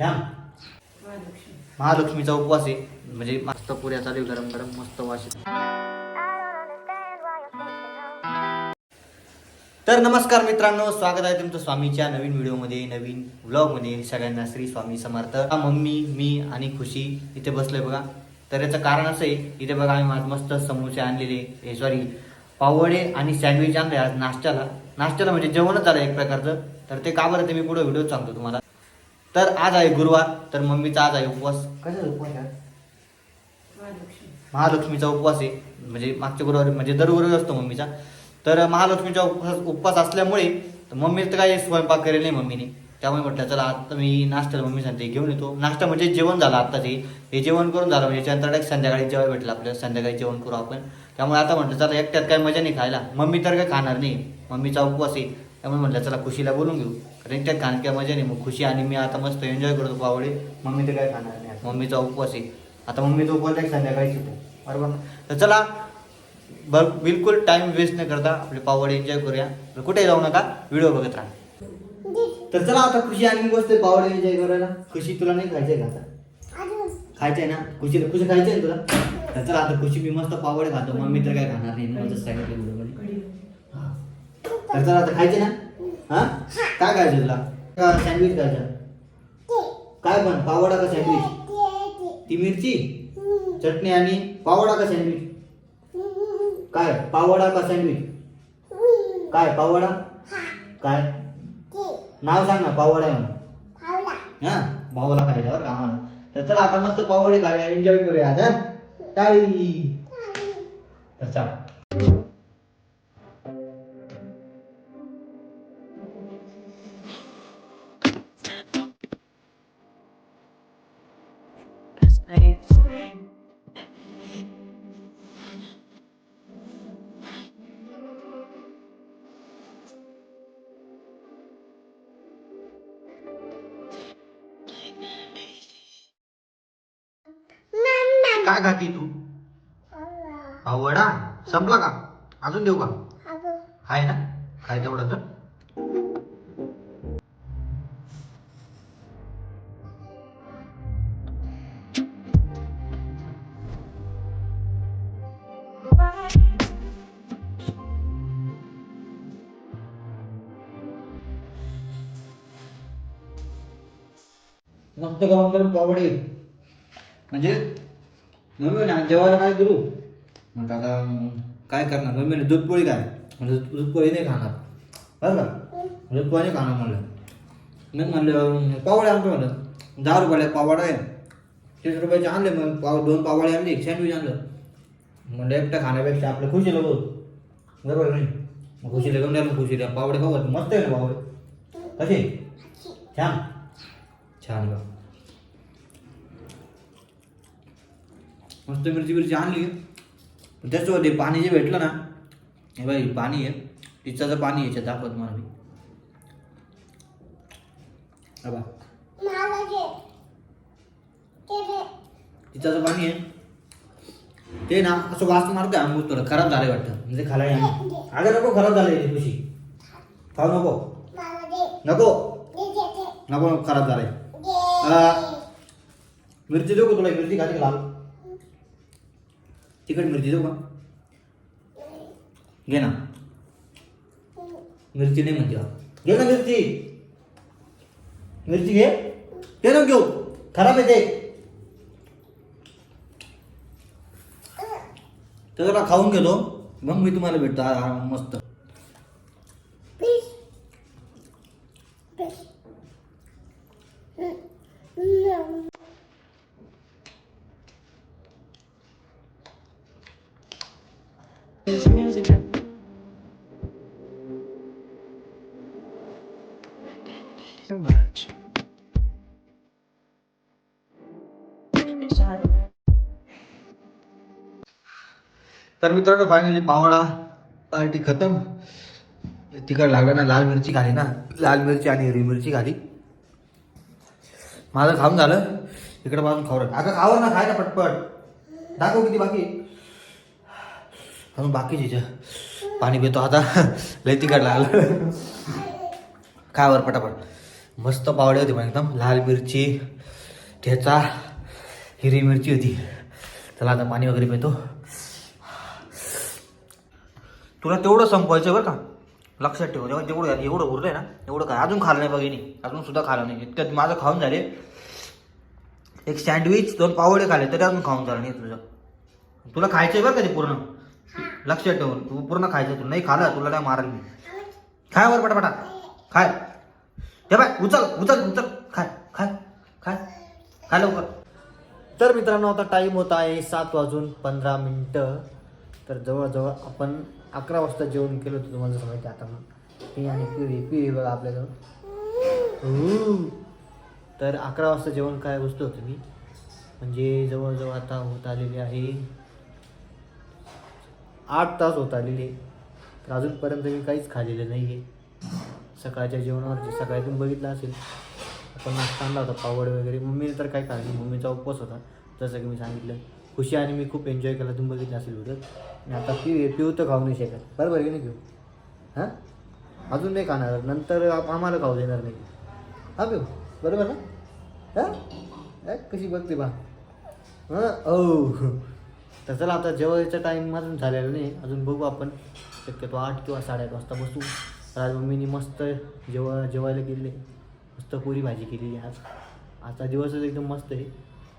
छान महालक्ष्मीचा उपवास आहे. म्हणजे मस्त पुऱ्या चालू गरम गरम मस्त वाश तर नमस्कार मित्रांनो स्वागत आहे तुमचं स्वामीच्या नवीन व्हिडिओमध्ये नवीन व्लॉगमध्ये. सगळ्यांना श्री स्वामी समर्थ. मम्मी मी आणि खुशी इथे बसलोय बघा. तर याचं कारण असं आहे इथे बघा आम्ही आज मस्त समोसे आणलेले. हे सॉरी पावडे आणि सँडविच आणले आज नाश्त्याला. नाश्त्याला म्हणजे जेवणच आलं एक प्रकारचं. तर ते का बरं ते मी पुढे व्हिडिओ सांगतो तुम्हाला. तर आज आहे गुरुवार तर मम्मीचा आज आहे उपवास. कशाचा उपवास आहे महालक्ष्मीचा उपवास आहे. म्हणजे मागच्या गुरुवारी म्हणजे दर गुरुवारी असतो मम्मीचा. तर महालक्ष्मीचा उपवास उपवास असल्यामुळे तर मम्मी तर काही स्वयंपाक करेल नाही मम्मीने. त्यामुळे म्हटलं चला आता मी नाश्त्याला मम्मी सांगते घेऊन येतो. नाश्ता म्हणजे जेवण झालं आत्ताच हे. हे जेवण करून झालं म्हणजे त्यानंतर संध्याकाळी जेवण भेटलं आपल्याला. संध्याकाळी जेवण करू आपण. त्यामुळे आता म्हटलं चला एकट्यात काय मजा नाही खायला. मम्मी तर काय खाणार नाही. मम्मीचा उपवास आहे. त्यामुळे म्हटलं चला खुशीला बोलून घेऊ. कारण एकट्यात खाण्यात काय मजा नाही मग खुशी आणि मी आता मस्त एन्जॉय करतो पावडे. मम्मी तर काय खाणार नाही मम्मीचा उपवास आहे. आता मम्मीचा उपवास आहे संध्याकाळी शिकू बरोबर ना? तर चला बर बिलकुल टाइम वेस्ट न करता आपले पावडे एन्जॉय करूया. तर कुठे जाऊ नका? व्हिडिओ बघत राहा. तर चला आता खुशी आणि मी बसतोय पावडे एन्जॉय करायला. खुशी तुला नाही खायचंय का आता? खायचंय ना? खुशीला खुशी खायचंय ना तुला? तर चला आता खुशी मी मस्त पावडे खातो. मम्मी तर काय खाणार नाही. सांगितलं व्हिडिओमध्ये. तर चला आता खायचे ना? हा? काय खायचं तुला? का सँडविच खायचं? काय पण पावडा का सँडविच ती मिरची? चटणी आणि पावडा का सँडविच काय? पावडा का सँडविच काय पावडा काय? नाव सांग ना पावडा आहे म्हणून. हा पावडा खायचा बरं का आम्हाला तर चला आता मस्त पावडे खाऊया एन्जॉय करूया आता काय तर चला. काय खाती तू? पावडा संपला का? अजून देऊ का? आहे ना? काय तेवढं तर. गरम पावडे? म्हणजे? मम्मी ना जेवायला काय करू मग आता काय करणार? मम्मी म्हणे, दूध पोळी काय? म्हणजे दूध पोळी नाही खाणार. बरं का? दूध पोळी नाही खाणार म्हणलं. मी म्हणलं पावडे आणतो म्हणलं. दहा रुपयाला एक पावडा आहे. तीस रुपयाचे आणले मग पाव दोन पावडे आणले एक सँडविच आणलं. म्हणलं एकटं खाण्यापेक्षा आपलं खुशी बोल बरोबर नाही? मग खुशीला खुशी द्या पावडे खाऊ मस्त आहे ना पावडे? कसे? छान. छान बा. मस्त मिरची मिरची आणली. पण त्याच्यावर ते पाणी जे भेटलं ना हे बाई पाणी आहे. तिचं पाणी याच्यात दाखवत मला मी. हा बा पाणी आहे. ते ना असं वास मारतोय अंगूर थोडं. खराब झालंय वाटतं. म्हणजे खालाय अगं नको खराब झालंय ते खुशी. खाऊ नको. नको. नको नको खराब झालंय. मिरची देऊ तुला? मिरची का लाल? तिखट मिरची देऊ का घे ना। मिरची नाही म्हणते बा. घे ना मिरची। मिरची घे ते नको घेऊ खराब ते तर जरा खाऊन घेतो मग मी तुम्हाला भेटतो आ- आ- तर मित्रांनो फायनली पावडा पार्टी खतम. तिखट लागला ना लाल मिरची खाली ना. लाल मिरची आणि हिरवी मिरची खाली. माझं खाऊन झालं. इकडे बाजून खाऊ अगं खावं ना खाय ना पटपट. दाखव किती बाकी. अजून बाकी याच्या पाणी पितो आता. लय तिकड लागलं. खावर पटापट. मस्त पावडे होते पण एकदम. लाल मिरची ठेचा. हिरवी मिरची होती. चला आता पाणी वगैरे पितो. तुला तेवढं संपवायचं बरं का? लक्षात ठेव. जेव्हा तेवढं एवढं उरलंय ना एवढं काय? अजून खाल्लं नाही बघिनी अजून सुद्धा खाल्लं नाही. इतक्यात माझं खाऊन झाले. एक सँडविच दोन पावडे खाल्ले तरी अजून खाऊन झालं नाही तुझं. तुला खायचं आहे बरं का ते पूर्ण? लक्षात ठेवून तू पूर्ण खायचं तू नाही खाल्लं तुला नाही मारल मी? खाय वर पटापटा. खाय. ते बाय उचल उचल उचल. खाय खाय खाय. खाय लवकर. तर मित्रांनो आता टाईम होता आहे सात वाजून पंधरा मिनटं. तर जवळजवळ आपण अकरा वाजता जेवण केलं होतं तुम्हाला जसं माहिती आता मग. हे आणि पिवळी पिवळी बघा आपल्याजवळ. तर अकरा वाजता जेवण काय बसलो होतो मी. म्हणजे जवळजवळ आता होत आलेले आहे आठ तास होत आलेले. तर अजूनपर्यंत मी काहीच खाल्लेलं नाही आहे सकाळच्या जेवणावर जे सकाळी तुम्ही बघितलं असेल. आपण नाश्ता आणला होता पावड वगैरे. मम्मीने तर काय खाल्ली मम्मीचा उपवास होता. जसं की मी सांगितलं खुशी आणि मी खूप एन्जॉय केला तुम्ही बघितलं असेल व्हिडिओ आणि आता पिऊ पिऊ तर खाऊ नाही शकत. बरोबर की नाही घेऊ हां? अजून नाही खाणार. नंतर आम्हाला खाऊ देणार नाही. हा पिऊ? बरोबर ना? हां? कशी बघते बा. हां? ओ तर चला आता जेवायचा टाईम अजून झालेला नाही. अजून बघू आपण. शक्यतो आठ किंवा साडेआठ वाजता बसू. राज आज मस्त जेवा जेवायला गेले. मस्त पुरी भाजी केलेली आज. आजचा दिवसच एकदम मस्त आहे.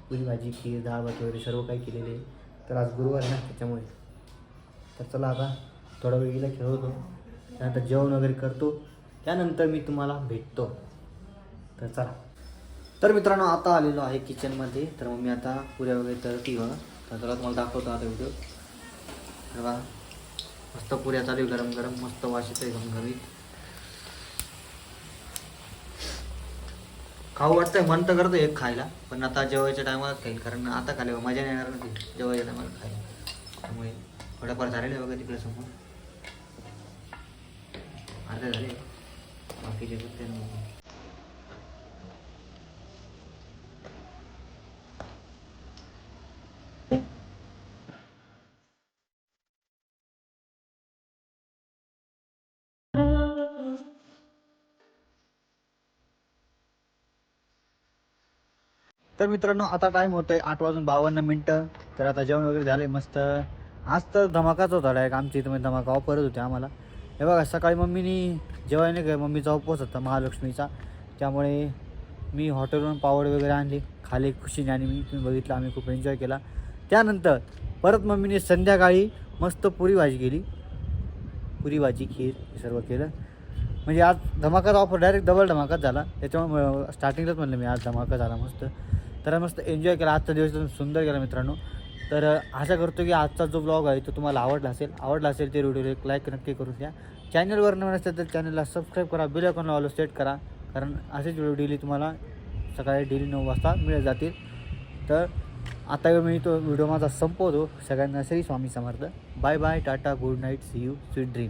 पुरी भाजी खीर डाळ भात वगैरे सर्व काही केलेले आहे. तर आज गुरुवार ना त्याच्यामुळे. तर चला आता थोडा वेळ गेला खेळवतो. त्यानंतर जेवण वगैरे करतो. त्यानंतर मी तुम्हाला भेटतो. तर चला. तर मित्रांनो आता आलेलो आहे किचनमध्ये. तर मग मी आता पुऱ्या वगैरे तरती बघा. तर चला तुम्हाला दाखवतो आता व्हिडिओ तर बघा. मस्त पुऱ्या चालू गरम गरम मस्त वास येतोय घमघमीत खाऊ वाटतंय मन तर करतं एक खायला. पण आता जेवायच्या टायमाला खाईल कारण आता खाली मजा नाही येणार ना ती. जेवायच्या टायमाला खायला. त्यामुळे थोडंफार झालेलं आहे बघा तिकडे समोर. अर्धे झाले. बाकीचे तर मित्रांनो आता टाइम होतोय आठ वाजून बावन्न मिनटं. तर आता जेवण वगैरे झाले मस्त. आज तर धमाकाच होता डायरेक्ट आमच्या इथं म्हणजे धमाका ऑफरच होते आम्हाला. हे बघा सकाळी मम्मीनी जेवाय नाही काय मम्मीचा उपवास होता महालक्ष्मीचा. त्यामुळे मी हॉटेलवरून पावड वगैरे आणली खाली खुशीने आणि मी तुम्ही बघितलं आम्ही खूप एन्जॉय केला. त्यानंतर परत मम्मीने संध्याकाळी मस्त पुरी भाजी केली. पुरी भाजी खीर हे सर्व केलं. म्हणजे आज धमाकाचा ऑफर डायरेक्ट डबल धमाकाच झाला. त्याच्यामुळे स्टार्टिंगलाच म्हणलं मी आज धमाका झाला मस्त. तर मस्त एन्जॉय केला आजचा दिवस एकदम सुंदर गेला मित्रांनो. तर आशा करतो की आजचा जो ब्लॉग आहे तो तुम्हाला आवडला असेल. आवडला असेल ते व्हिडिओ एक लाईक नक्की करून द्या चॅनलवर नवीन असेल तर चॅनलला सबस्क्राईब करा. बिल अकाउंटला ऑलो सेट करा. कारण असेच व्हिडिओ डेली तुम्हाला सकाळी डेली नऊ वाजता मिळत जातील. तर आता मी तो व्हिडिओ माझा संपवतो. सगळ्यांना Shri Swami Samarth. Bye bye tata good night see you sweet dream